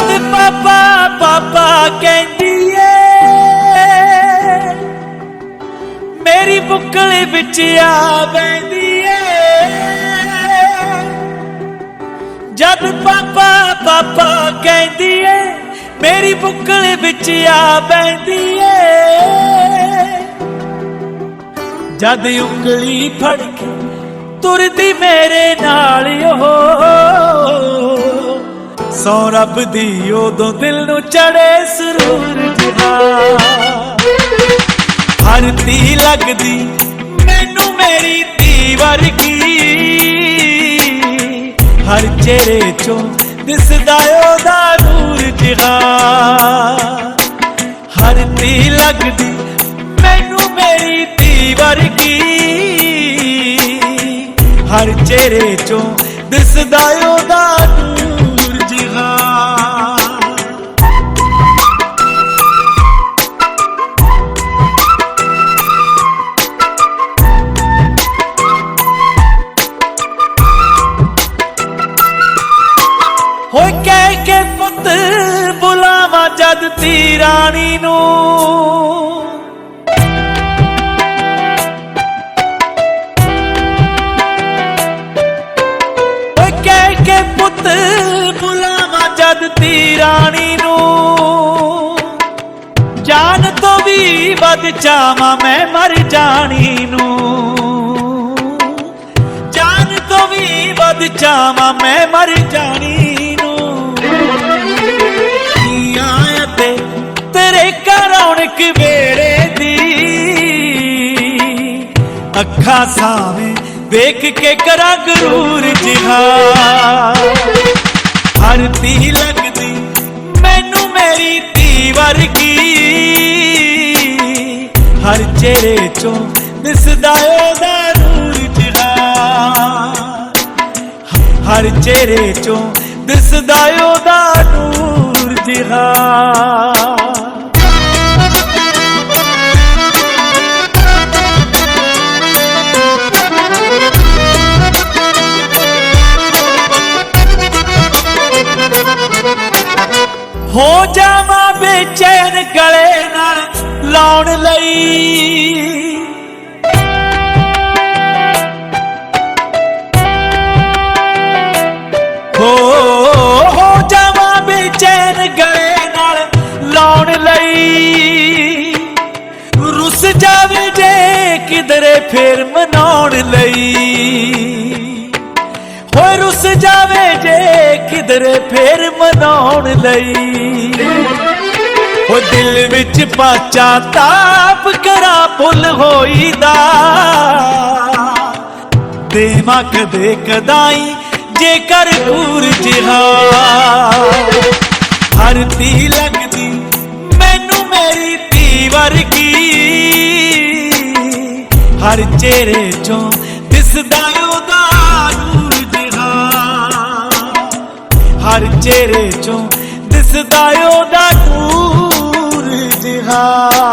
ਪਾਪਾ ਪਾਪਾ ਕਹਿੰਦੀ ਏ ਮੇਰੀ ਬੁੱਕਲ ਵਿੱਚ ਆ ਬੈਂਦੀ ਏ ਜਦ ਪਾਪਾ ਪਾਪਾ ਕਹਿੰਦੀ ਏ ਮੇਰੀ ਬੁੱਕਲ ਵਿੱਚ ਆ ਬੈਂਦੀ ਏ ਜਦ ਉਂਗਲੀ ਫੜ ਕੇ ਤੁਰਦੀ ਮੇਰੇ ਨਾਲ ਓ। ਸੌ ਰੱਬ ਦੀ ਉਦੋਂ ਦਿਲ ਨੂੰ ਚੜੇ ਸਰੂਰ ਜਿਹਾ। ਹਰ ਤੀ ਲੱਗਦੀ, ਮੈਨੂੰ ਮੇਰੀ ਧੀ ਵਰਗੀ। ਹਰ ਚਿਹਰੇ ਚੋਂ ਦਿਸਦਾ ਉਹਦਾ ਨੂਰ ਜਿਹਾ। ਹਰ ਤੀ ਲੱਗਦੀ, ਮੈਨੂੰ ਮੇਰੀ ਧੀ ਵਰਗੀ। ਹਰ ਚਿਹਰੇ ਚੋਂ ਦਿਸਦਾ ਉਹਦਾ ਨੂਰ ਬੁਲਾਵਾ ਰਾਣੀ ਨੂੰ। ਓਏ ਕਹਿ ਕੇ ਪੁੱਤ ਬੁਲਾਵਾ ਜਦ ਤੀ ਰਾਣੀ ਨੂੰ। ਜਾਨ ਤੋਂ ਵੀ ਵੱਧ ਚਾਵਾਂ ਮੈਂ ਮਰ ਜਾਣੀ ਨੂੰ। ਜਾਨ ਤੋਂ ਵੀ ਵੱਧ ਚਾਵਾਂ ਮੈਂ ਮਰ ਅੱਖਾਂ ਸਾਵੇਂ ਵੇਖ ਕੇ ਕਰਾਂ ਗਰੂਰ ਜਿਹਾ ਹਰ ਤੀ ਲੱਗਦੀ ਮੈਨੂੰ ਮੇਰੀ ਧੀ ਵਰਗੀ। ਹਰ ਚਿਹਰੇ ਚੋਂ ਦਿਸਦਾ ਉਹਦਾ ਨੂਰ ਜਿਹਾ ਹਰ ਚਿਹਰੇ ਚੋਂ ਦਿਸਦਾ ਉਹਦਾ ਨੂਰ ਜਿਹਾ ਹੋ ਜਾਵਾਂ ਬੇਚੈਨ ਗਲੇ ਨਾਲ ਲਾਉਣ ਲਈ। ਹੋ ਹੋ ਜਾਵਾਂ ਬੇਚੈਨ ਗਲੇ ਨਾਲ ਲਾਉਣ ਲਈ। ਰੁੱਸ ਜਾਵੇ ਜੇ ਕਿਧਰੇ ਫੇਰ ਮਨਾਉਣ ਲਈ। ਹੋ ਰੁੱਸ ਜਾਵੇ ਜੇ ਕਿਧਰੇ ਫੇਰ ਮਨਾਉਣ ਲਈ। ਉਹ ਦਿਲ ਵਿੱਚ ਪਾਚਾ ਤਾਪ ਕਰਾਂ ਭੁੱਲ ਹੋਈਦਾ। ਦੇਵਾਂ ਕਦੇ ਕਦਾਈ ਜੇਕਰ ਪੂਰ ਜਿਹਾ। ਹਰ ਤੀ ਲੱਗਦੀ ਮੈਨੂੰ ਮੇਰੀ ਧੀ ਵਰਗੀ। ਹਰ ਚਿਹਰੇ ਚੋਂ ਦਿਸਦਾ ਉਹਦਾ ਹਰ ਚਿਹਰੇ ਚੋਂ ਦਿਸਦਾ ਉਹਦਾ ਨੂਰ